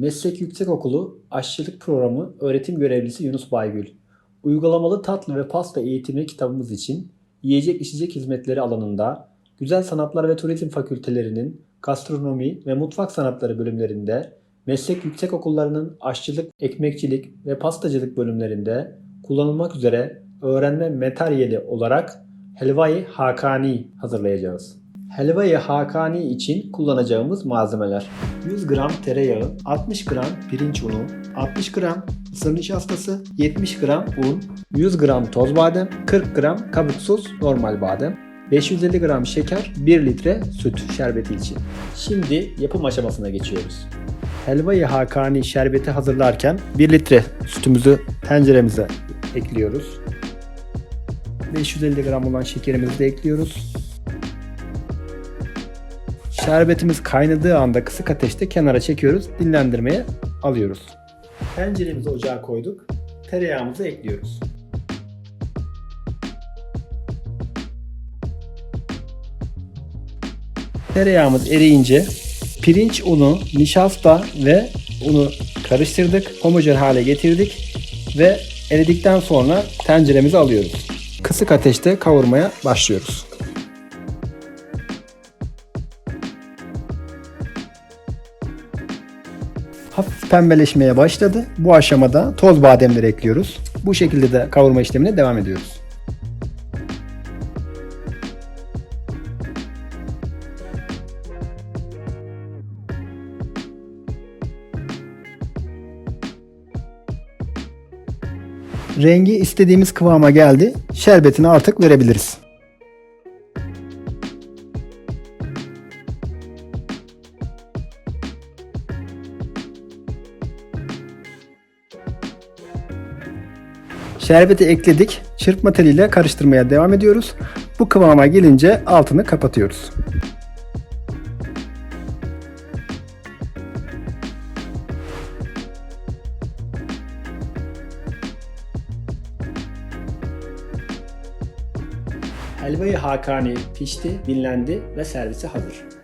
Meslek Yüksekokulu Aşçılık Programı öğretim görevlisi Yunus Baygül. Uygulamalı tatlı ve pasta eğitimi kitabımız için yiyecek içecek hizmetleri alanında Güzel Sanatlar ve Turizm Fakültelerinin gastronomi ve mutfak sanatları bölümlerinde, meslek yüksekokullarının aşçılık, ekmekçilik ve pastacılık bölümlerinde kullanılmak üzere öğrenme materyali olarak Helvayı Hakani hazırlayacağız. Helvayı Hakani için kullanacağımız malzemeler 100 gram tereyağı, 60 gram pirinç unu, 60 gram mısır nişastası, 70 gram un, 100 gram toz badem, 40 gram kabuksuz normal badem, 550 gram şeker, 1 litre süt şerbeti için. Şimdi yapım aşamasına geçiyoruz. Helvayı Hakani şerbeti hazırlarken 1 litre sütümüzü tenceremize ekliyoruz. 550 gram olan şekerimizi de ekliyoruz. Şerbetimiz kaynadığı anda kısık ateşte kenara çekiyoruz. Dinlendirmeye alıyoruz. Tenceremizi ocağa koyduk. Tereyağımızı ekliyoruz. Tereyağımız eriyince pirinç unu, nişasta ve unu karıştırdık. Homojen hale getirdik ve eridikten sonra tenceremize alıyoruz. Kısık ateşte kavurmaya başlıyoruz. Hafif pembeleşmeye başladı. Bu aşamada toz bademleri ekliyoruz. Bu şekilde de kavurma işlemine devam ediyoruz. Rengi istediğimiz kıvama geldi. Şerbetini artık verebiliriz. Şerbeti ekledik. Çırpma teliyle karıştırmaya devam ediyoruz. Bu kıvama gelince altını kapatıyoruz. Helvayı Hakani pişti, dinlendi ve servise hazır.